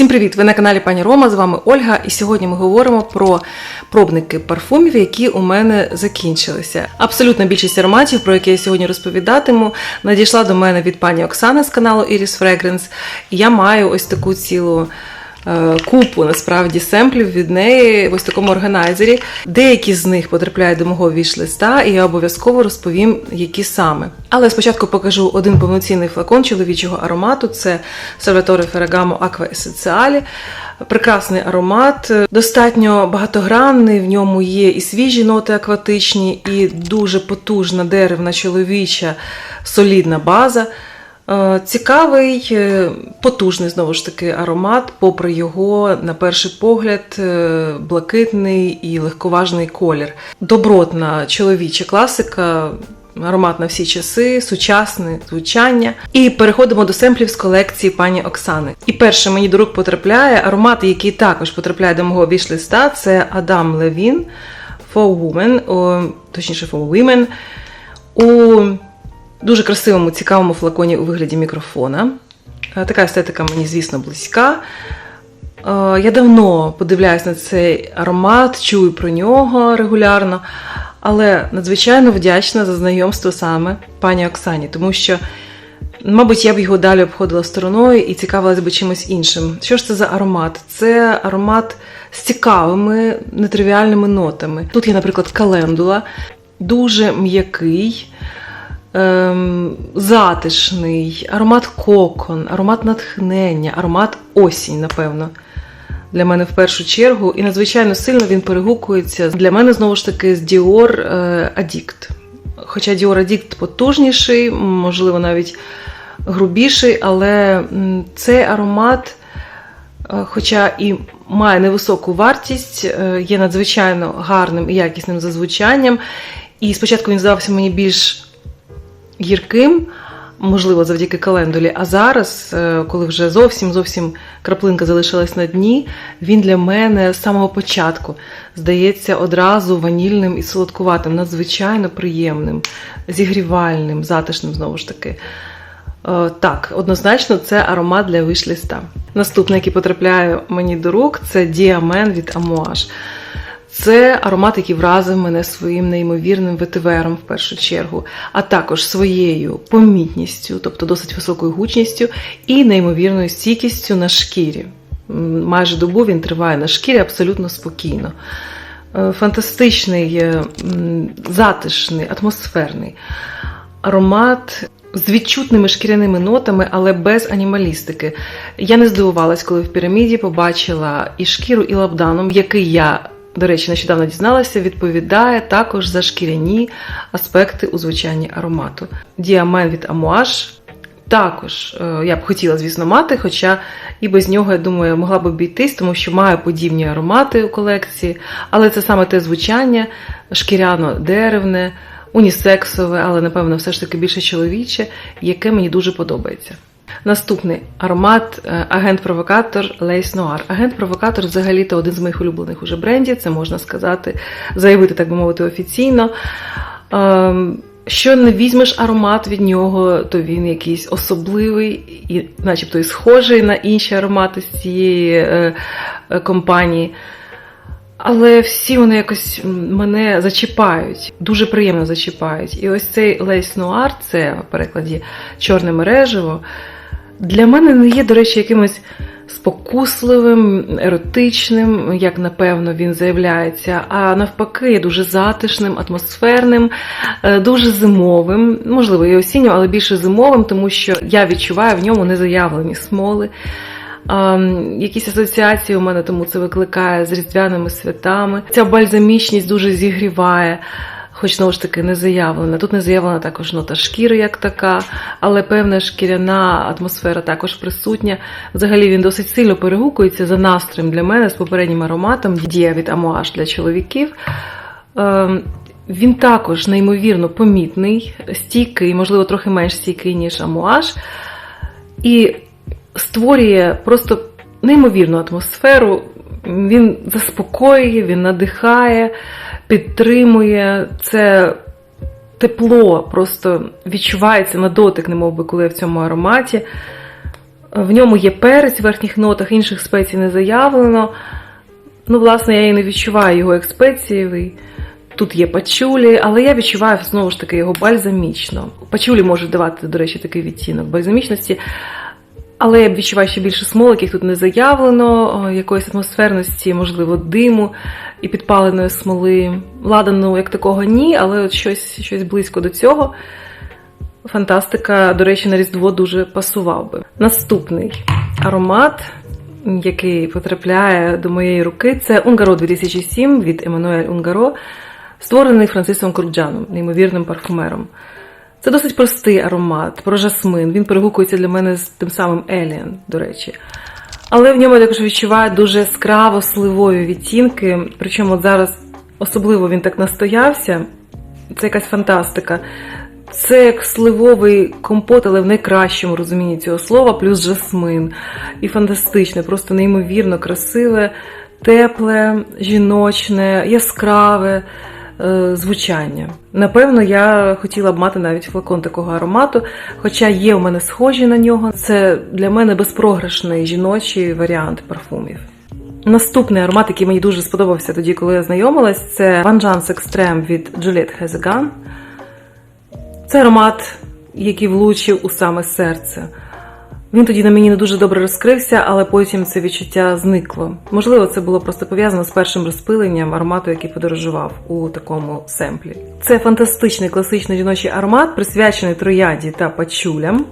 Всім привіт! Ви на каналі Пані Рома. З вами Ольга, і сьогодні ми говоримо про пробники парфумів, які у мене закінчилися. Абсолютна більшість ароматів, про які я сьогодні розповідатиму, надійшла до мене від пані Оксани з каналу Iris Fragrance. І я маю ось таку цілу. Е, Купу насправді семплів від неї в ось такому органайзері. Деякі з них потрапляють до мого віш-листа, і я обов'язково розповім, які саме. Але спочатку покажу один повноцінний флакон чоловічого аромату. Це Salvatore Ferragamo Acqua Essenziale. Прекрасний аромат, достатньо багатогранний. В ньому є і свіжі ноти акватичні, і дуже потужна деревна чоловіча солідна база. Е, Цікавий, е, потужний знову ж таки аромат, попри його, на перший погляд, е, блакитний і легковажний колір. Добротна чоловіча класика. Аромат на всі часи, сучасне звучання. І переходимо до семплів з колекції пані Оксани. І перше мені до рук потрапляє аромат, який також потрапляє до мого віш-листа, це Адам Левін For Women, о, точніше For Women. У дуже красивому, цікавому флаконі у вигляді мікрофона. Е, Така естетика мені, звісно, близька. Е, Я давно подивляюсь на цей аромат, чую про нього регулярно, але надзвичайно вдячна за знайомство саме пані Оксані, тому що, мабуть, я б його далі обходила стороною і цікавилась би чимось іншим. Що ж це за аромат? Це аромат з цікавими, нетривіальними нотами. Тут є, наприклад, календула, дуже м'який ем, затишний, аромат кокон, аромат натхнення, аромат осінь, напевно. Для мене в першу чергу, і надзвичайно сильно він перегукується для мене знову ж таки з Dior е, Addict. Хоча Dior Addict потужніший, можливо, навіть грубіший, але цей аромат, е, хоча і має невисоку вартість, е, є надзвичайно гарним і якісним за звучанням. І спочатку він здавався мені більш гірким, можливо, завдяки календулі. А зараз, е, коли вже зовсім зовсім краплинка залишилась на дні, він для мене з самого початку здається одразу ванільним і солодкуватим, надзвичайно приємним, зігрівальним, затишним знову ж таки. Е, Так, однозначно, це аромат для вишліста. Наступний, який потрапляє мені до рук, це Діамен від Амуаж. Це аромат, який вразив мене своїм неймовірним ветивером в першу чергу, а також своєю помітністю, тобто досить високою гучністю і неймовірною стійкістю на шкірі. Майже добу він триває на шкірі абсолютно спокійно. Е, Фантастичний, затишний, атмосферний аромат. З відчутними шкіряними нотами, але без анімалістики. Я не здивувалась, коли в піраміді побачила і шкіру, і лабданом, який я, до речі, нещодавно дізналася, відповідає також за шкіряні аспекти у звучанні аромату. Діамен від Амуаж також е, я б хотіла, звісно, мати, хоча і без нього, я думаю, могла б обійтись, тому що маю подібні аромати у колекції, але це саме те звучання шкіряно-деревне, унісексове, але, напевно, все ж таки більше чоловіче, яке мені дуже подобається. Наступний аромат е, агент-провокатор Лейс Нуар. Агент-провокатор взагалі-то один з моїх улюблених уже брендів, це можна сказати, заявити, так би мовити, офіційно. Ем, Що не візьмеш аромат від нього, то він якийсь особливий, і начебто і схожий на інші аромати з цієї е, е, компанії. Але всі вони якось мене зачіпають, дуже приємно зачіпають. І ось цей Лейс Нуар, це в перекладі чорне мережево, для мене не є, до речі, якимось спокусливим, еротичним, як напевно він заявляється, а навпаки, є дуже затишним, атмосферним, е, дуже зимовим, можливо, і осіннім, але більше зимовим, тому що я відчуваю в ньому незаявлені смоли. Якісь асоціації у мене тому це викликає з різдвяними святами. Ця бальзамічність дуже зігріває, хоч знову ж таки не заявлена. Тут не заявлена також нота шкіри як така, але певна шкіряна атмосфера також присутня. Взагалі він досить сильно перегукується за настроєм для мене з попереднім ароматом Дія від Амуаш для чоловіків. Ем, Він також неймовірно помітний, стійкий, можливо, трохи менш стійкий, ніж Амуаш. І створює просто неймовірну атмосферу. Він заспокоює, він надихає, підтримує. Це тепло просто відчувається на дотик, немов би коли я в цьому ароматі. В ньому є перець в верхніх нотах, інших спецій не заявлено. Ну, власне, я і не відчуваю його як спецієвий. Тут є пачулі, але я відчуваю знову ж таки його бальзамічно. Пачулі можуть давати, до речі, такий відтінок бальзамічності. Але я відчуваю ще більше смолок, їх тут не заявлено, якоїсь атмосферності, можливо, диму і підпаленої смоли. Ладану як такого ні, але от щось, щось близько до цього. Фантастика, до речі, на Різдво дуже пасував би. Наступний аромат, який потрапляє до моєї руки, це Унгаро 2007 від Еммануель Унгаро, створений Францисом Курджаном, неймовірним парфумером. Це досить простий аромат про жасмин. Він перегукується для мене з тим самим Еліан, до речі. Але в ньому я також відчуваю дуже яскраво сливові відтінки. Причому от зараз особливо він так настоявся. Це якась фантастика. Це як сливовий компот, але в найкращому розумінні цього слова, плюс жасмин. І фантастичне, просто неймовірно красиве, тепле, жіночне, яскраве звучання. Напевно, я хотіла б мати навіть флакон такого аромату, хоча є у мене схожі на нього. Це для мене безпрограшний жіночий варіант парфумів. Наступний аромат, який мені дуже сподобався тоді, коли я знайомилась, це Vengeance Extreme від Juliette Hezegan. Це аромат, який влучив у саме серце. Він тоді на мені не дуже добре розкрився, але потім це відчуття зникло. Можливо, це було просто пов'язано з першим розпиленням аромату, який подорожував у такому семплі. Це фантастичний класичний жіночий аромат, присвячений трояді та пачулям.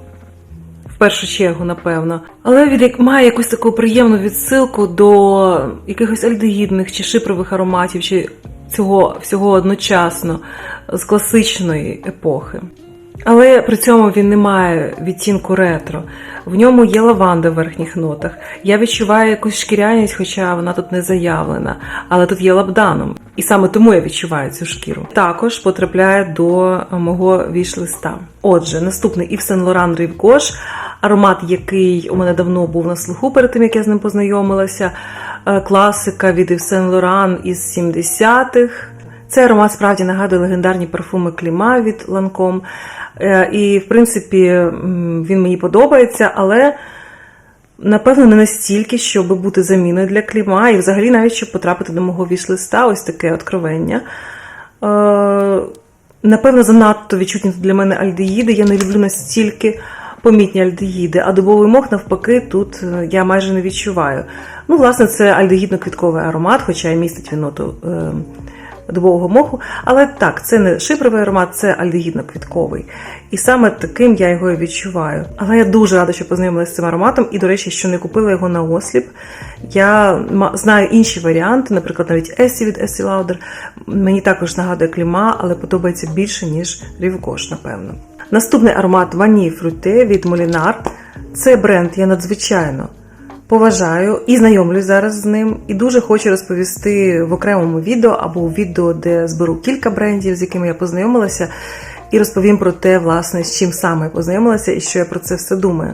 В першу чергу, напевно, але він як має якусь таку приємну відсилку до якихось альдегідних чи шипрових ароматів, чи цього всього одночасно з класичної епохи. Але при цьому він не має відтінку ретро. В ньому є лаванда в верхніх нотах. Я відчуваю якусь шкіряність, хоча вона тут не заявлена. Але тут є лабданом. І саме тому я відчуваю цю шкіру. Також потрапляє до мого віш-листа. Отже, наступний Laurent Rive Gauche, аромат, який у мене давно був на слуху перед тим, як я з ним познайомилася. Е, Класика від Saint Laurent із 70-х. Цей аромат справді нагадує легендарні парфуми Кліма від Ланком. Е, І, в принципі, він мені подобається, але напевно не настільки, щоб бути заміною для кліма, і взагалі навіть щоб потрапити до мого віш-листа, ось таке откровення. Е, Напевно, занадто відчутні для мене альдеїди. Я не люблю настільки помітні альдеїди, а дубовий мох, навпаки, тут е, я майже не відчуваю. Ну, власне, це альдегідно-квітковий аромат, хоча і містить він ноту е, дубового моху. Але так, це не шипровий аромат, це альдегідно-квітковий. І саме таким я його і відчуваю. Але я дуже рада, що познайомилася з цим ароматом, і, до речі, що не купила його на осліп. Я знаю інші варіанти, наприклад, навіть Есі від Essie Lauder. Мені також нагадує кліма, але подобається більше, ніж Рівкош, напевно. Наступний аромат Вані Фруте від Molinar. Це бренд я надзвичайно поважаю і знайомлюсь зараз з ним. І дуже хочу розповісти в окремому відео або відео, де зберу кілька брендів, з якими я познайомилася, і розповім про те, власне, з чим саме я познайомилася і що я про це все думаю.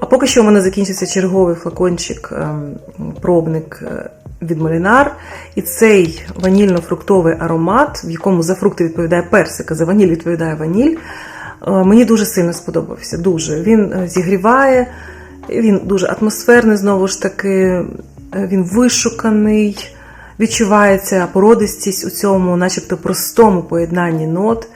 А поки що у мене закінчився черговий флакончик, ем, пробник е, від Молінар. І цей ванільно-фруктовий аромат, в якому за фрукти відповідає персик, а за ваніль відповідає ваніль, е, мені дуже сильно сподобався. Дуже. Він е, зігріває, він дуже атмосферний, знову ж таки, е, він вишуканий, відчувається породистість у цьому, начебто, простому поєднанні нот.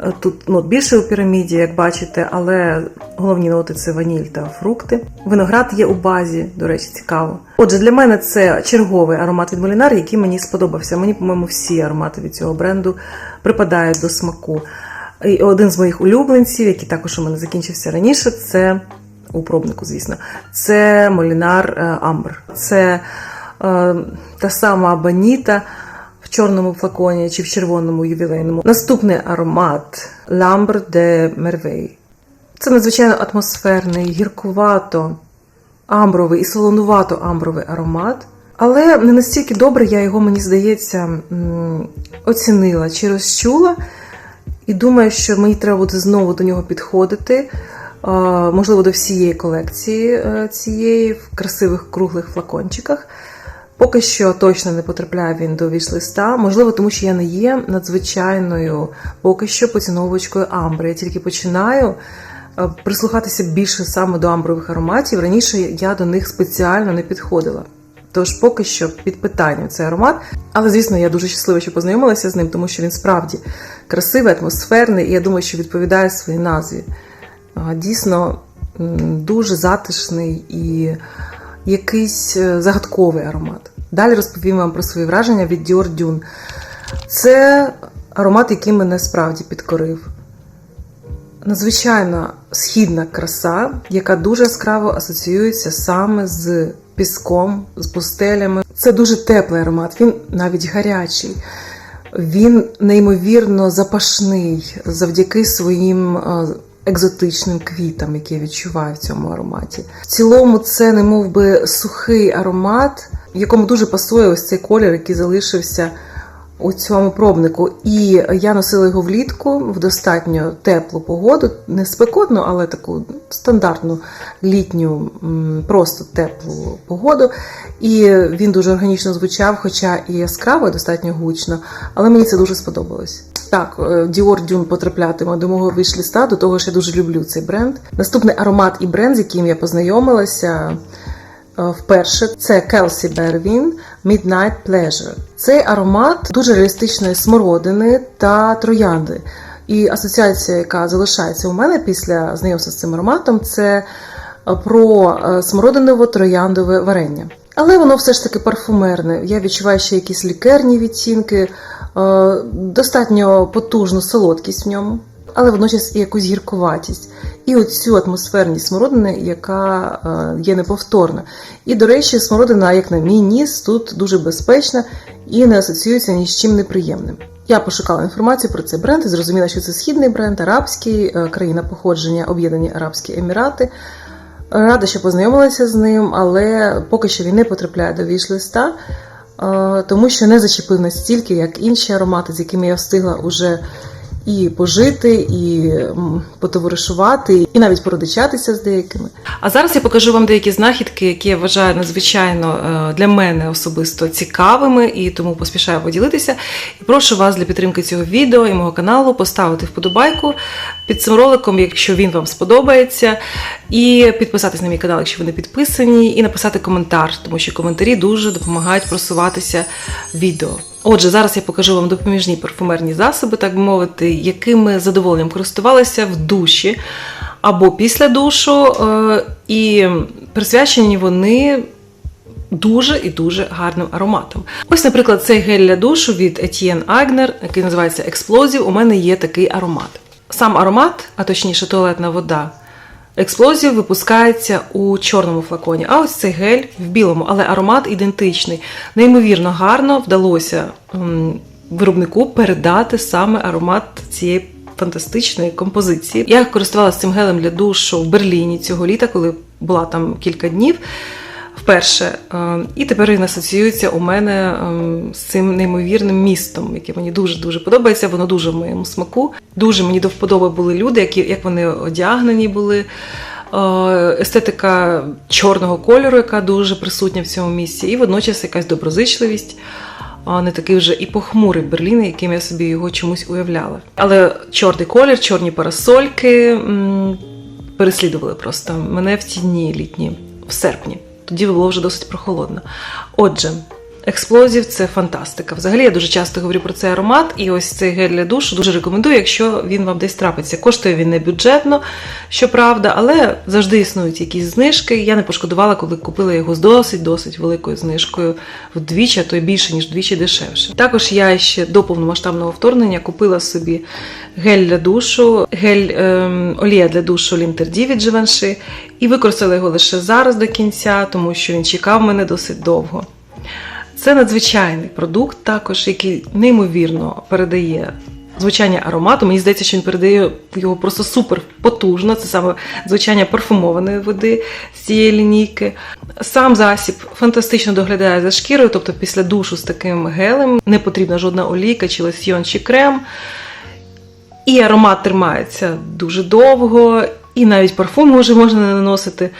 Е, Тут нот більше у піраміді, як бачите, але головні ноти це ваніль та фрукти. Виноград є у базі, до речі, цікаво. Отже, для мене це черговий аромат від Молінар, який мені сподобався. Мені, по-моєму, всі аромати від цього бренду припадають до смаку. І один з моїх улюбленців, який також у мене закінчився раніше, це у пробнику, звісно, це Молінар Амбр. Це е, та сама Баніта в чорному флаконі чи в червоному ювілейному. Наступний аромат Ламбр де Мервей. Це надзвичайно атмосферний, гіркувато амбровий і солонувато амбровий аромат. Але не настільки добре я його, мені здається, оцінила чи розчула. І думаю, що мені треба буде знову до нього підходити. Можливо, до всієї колекції е, цієї в красивих круглих флакончиках. Поки що точно не потрапляє він до віш-листа. Можливо, тому що я не є надзвичайною поки що поціновувачкою амбри. Я тільки починаю е, прислухатися більше саме до амбрових ароматів. Раніше я до них спеціально не підходила. Тож поки що під питанням цей аромат. Але звісно, я дуже щаслива, що познайомилася з ним, тому що він справді красивий, атмосферний, і я думаю, що відповідає своїй назві. Дійсно дуже затишний і якийсь е, загадковий аромат. Далі розповім вам про свої враження від Dior Dune. Це аромат, який мене справді підкорив. Надзвичайно східна краса, яка дуже яскраво асоціюється саме з піском, з пустелями. Це дуже теплий аромат, він навіть гарячий. Він неймовірно запашний завдяки своїм е, екзотичним квітам, які я відчуваю в цьому ароматі. В цілому, це не мов би сухий аромат, якому дуже пасує ось цей колір, який залишився у цьому пробнику. І я носила його влітку в достатньо теплу погоду, не спекотну, але таку стандартну літню, просто теплу погоду. І він дуже органічно звучав, хоча і яскраво, і достатньо гучно, але мені це дуже сподобалось. Так, е, Dior Dune потраплятиме до мого вішліста, до того ж я дуже люблю цей бренд. Наступний аромат і бренд, з яким я познайомилася е, вперше, це Kelsey Berwin Midnight Pleasure. Цей аромат дуже реалістичної смородини та троянди. І асоціація, яка залишається у мене після знайомства з цим ароматом, це е, про смородиново-трояндове варення. Але воно все ж таки парфумерне. Я відчуваю ще якісь лікерні відтінки, достатньо потужну солодкість в ньому, але водночас і якусь гіркуватість. І оцю атмосферність смородини, яка е, є неповторна. І, до речі, смородина, як на мій ніс, тут дуже безпечна і не асоціюється ні з чим неприємним. Я пошукала інформацію про цей бренд і зрозуміла, що це східний бренд, арабський, е, країна походження Об'єднані Арабські Емірати. Рада, що познайомилася з ним, але поки що він не потрапляє до віш-листа, е, тому що не зачепив настільки, як інші аромати, з якими я встигла уже і пожити, і потоваришувати, і навіть породичатися з деякими. А зараз я покажу вам деякі знахідки, які я вважаю надзвичайно е, для мене особисто цікавими, і тому поспішаю поділитися. І прошу вас для підтримки цього відео і мого каналу поставити вподобайку під цим роликом, якщо він вам сподобається, і підписатись на мій канал, якщо ви не підписані, і написати коментар, тому що коментарі дуже допомагають просуватися відео. Отже, зараз я покажу вам допоміжні парфумерні засоби, так би мовити, якими задоволенням користувалася в душі або після душу, е, і присвячені вони дуже і дуже гарним ароматом. Ось, наприклад, цей гель для душу від Etienne Agner, який називається Explosive, у мене є такий аромат. Сам аромат, а точніше туалетна вода, Експлозів випускається у чорному флаконі, а ось цей гель в білому, але аромат ідентичний. Неймовірно гарно вдалося виробнику передати саме аромат цієї фантастичної композиції. Я користувалася цим гелем для душу в Берліні цього літа, коли була там кілька днів. Вперше, Е, і тепер він асоціюється у мене ем, з цим неймовірним містом, яке мені дуже дуже подобається. Воно дуже в моєму смаку. Дуже мені до вподоби були люди, які як вони одягнені були. Е, Естетика чорного кольору, яка дуже присутня в цьому місці, і водночас якась доброзичливість, не такий вже і похмурий Берлін, яким я собі його чомусь уявляла. Але чорний колір, чорні парасольки переслідували просто мене в ті дні літні, в серпні. Тоді було вже досить прохолодно. Отже, експлозів це фантастика. Взагалі я дуже часто говорю про цей аромат, і ось цей гель для душу дуже рекомендую, якщо він вам десь трапиться. Коштує він не бюджетно, щоправда, але завжди існують якісь знижки. Я не пошкодувала, коли купила його з досить досить великою знижкою вдвічі, а то й більше, ніж вдвічі дешевше. Також я ще до повномасштабного вторгнення купила собі гель для душу, гель ем, олія для душу Лінтерді від Givenchy і використала його лише зараз до кінця, тому що він чекав мене досить довго. Це надзвичайний продукт, також, який неймовірно передає звучання аромату. Мені здається, що він передає його просто супер потужно. Це саме звучання парфумованої води з цієї лінійки. Сам засіб фантастично доглядає за шкірою, тобто після душу з таким гелем не потрібна жодна олійка, чи лосьйон, чи крем. І аромат тримається дуже довго, і навіть парфум вже можна не наносити.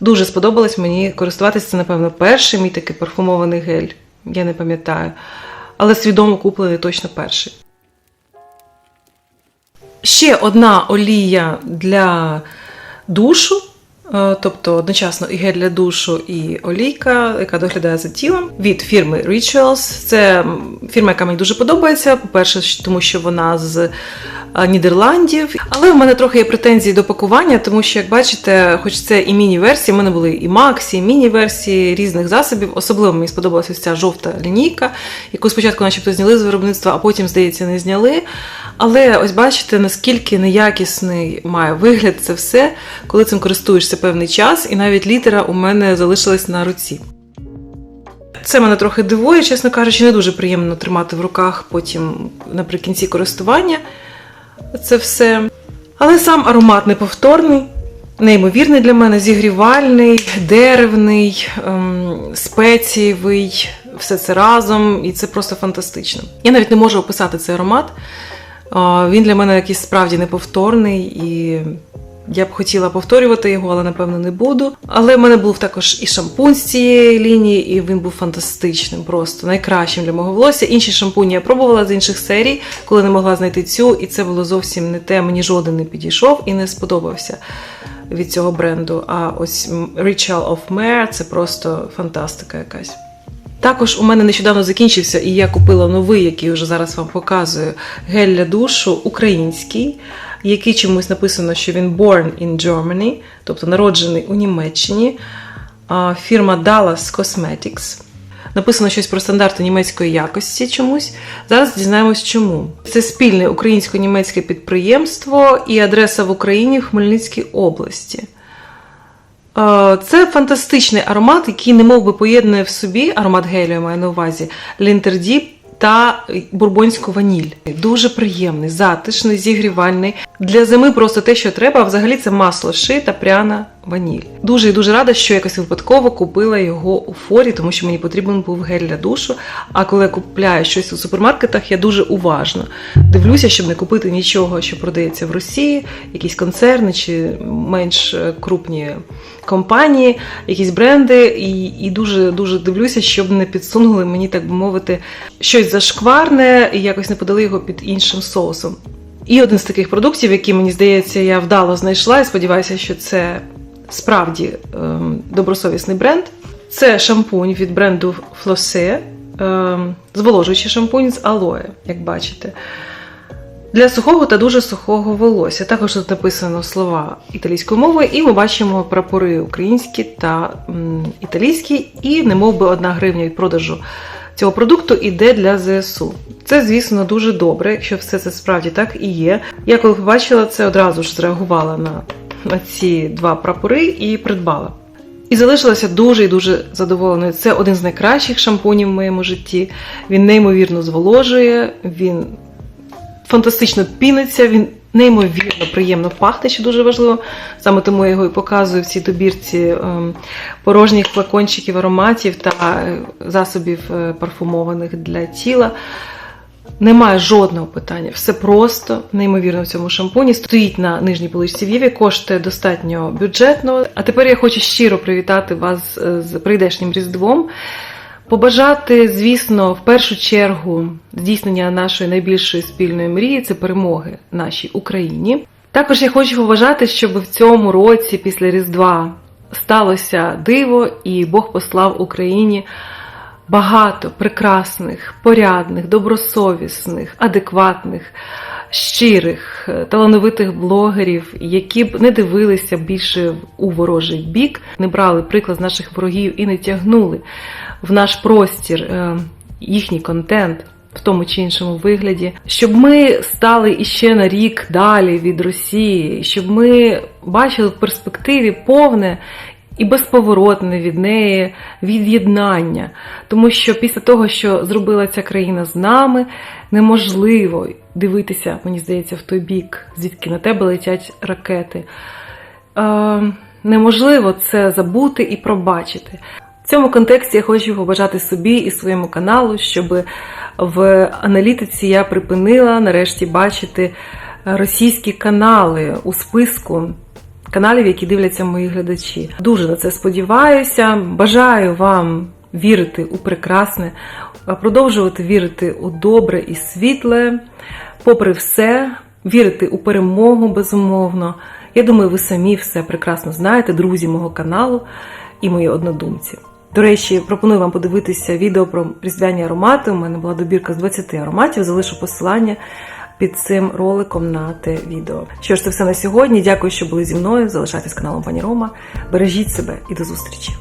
Дуже сподобалось мені користуватися. Це, напевно, перший мій такий парфумований гель. Я не пам'ятаю. Але свідомо куплений точно перший. Ще одна олія для душу. Е, Тобто одночасно і гель для душу, і олійка, яка доглядає за тілом від фірми Rituals. Це фірма, яка мені дуже подобається. По-перше, тому що вона з е, Нідерландів. Але в мене трохи є претензії до пакування, тому що, як бачите, хоч це і міні-версії, в мене були і Максі, і міні-версії різних засобів. Особливо мені сподобалася ця жовта лінійка, яку спочатку, начебто, зняли з виробництва, а потім, здається, не зняли. Але ось бачите, наскільки неякісний має вигляд це все, коли цим користуєшся певний час, і навіть літера у мене залишилась на руці. Це мене трохи дивує, чесно кажучи, не дуже приємно тримати в руках потім наприкінці користування це все. Але сам аромат неповторний, неймовірний для мене, зігрівальний, деревний, ем, спецієвий, все це разом, і це просто фантастично. Я навіть не можу описати цей аромат. Він для мене якийсь справді неповторний, і я б хотіла повторювати його, але напевно не буду. Але в мене був також і шампунь з цієї лінії, і він був фантастичним, просто найкращим для мого волосся. Інші шампуні я пробувала з інших серій, коли не могла знайти цю, і це було зовсім не те. Мені жоден не підійшов і не сподобався від цього бренду. А ось Ritual of Mare це просто фантастика якась. Також у мене нещодавно закінчився, і я купила новий, який вже зараз вам показую, гель для душу український, який чомусь написано, що він born in Germany, тобто народжений у Німеччині. Фірма Dallas Cosmetics. Написано щось про стандарти німецької якості чомусь. Зараз дізнаємось чому. Це спільне українсько-німецьке підприємство і адреса в Україні в Хмельницькій області. Це фантастичний аромат, який немов би поєднує в собі аромат гелю, я маю на увазі, лінтердіп та бурбонську ваніль. Дуже приємний, затишний, зігрівальний. Для зими просто те, що треба. А взагалі це масло ши та пряна ваніль. Дуже і дуже рада, що якось випадково купила його у форі, тому що мені потрібен був гель для душу. А коли я купляю щось у супермаркетах, я дуже уважно дивлюся, щоб не купити нічого, що продається в Росії, якісь концерни чи менш е, крупні компанії, якісь бренди, і, і дуже дуже дивлюся, щоб не підсунули мені, так би мовити, щось зашкварне і якось не подали його під іншим соусом. І один з таких продуктів, який мені здається, я вдало знайшла, і сподіваюся, що це справді ем, добросовісний бренд. Це шампунь від бренду Flosse, ем, зволожуючий шампунь з алоє, як бачите. Для сухого та дуже сухого волосся. Також тут написано слова італійською мовою, і ми бачимо прапори українські та італійські, і немов би одна гривня від продажу цього продукту іде для ЗСУ. Це, звісно, дуже добре, якщо все це справді так і є. Я коли побачила це, одразу ж зреагувала на, на ці два прапори і придбала. І залишилася дуже і дуже задоволеною. Це один з найкращих шампунів в моєму житті. Він неймовірно зволожує, він фантастично піниться, він неймовірно приємно пахне, що дуже важливо. Саме тому я його і показую в цій добірці ем, порожніх флакончиків ароматів та е, засобів е, парфумованих для тіла. Немає жодного питання, все просто неймовірно в цьому шампуні. Стоїть на нижній поличці в Єві, коштує достатньо бюджетно. А тепер я хочу щиро привітати вас е, з прийдешнім Різдвом. Побажати, звісно, в першу чергу здійснення нашої найбільшої спільної мрії це перемоги нашій Україні. Також я хочу побажати, щоб в цьому році, після Різдва, сталося диво, і Бог послав Україні багато прекрасних, порядних, добросовісних, адекватних, щирих, е, талановитих блогерів, які б не дивилися більше у ворожий бік, не брали приклад з наших ворогів і не тягнули в наш простір е, їхній контент. В тому чи іншому вигляді, щоб ми стали іще на рік далі від Росії, щоб ми бачили в перспективі повне і безповоротне від неї від'єднання. Тому що після того, що зробила ця країна з нами, неможливо дивитися, мені здається, в той бік, звідки на тебе летять ракети. Е, неможливо це забути і пробачити. В цьому контексті я хочу побажати собі і своєму каналу, щоб в аналітиці я припинила нарешті бачити російські канали у списку каналів, які дивляться мої глядачі. Дуже на це сподіваюся. Бажаю вам вірити у прекрасне, продовжувати вірити у добре і світле. Попри все, вірити у перемогу безумовно. Я думаю, ви самі все прекрасно знаєте, друзі мого каналу і мої однодумці. До речі, пропоную вам подивитися відео про різдвяні аромати. У мене була добірка з 20 ароматів. Залишу посилання під цим роликом на те відео. Що ж, це все на сьогодні. Дякую, що були зі мною. Залишайтесь каналом Пані Рома. Бережіть себе і до зустрічі!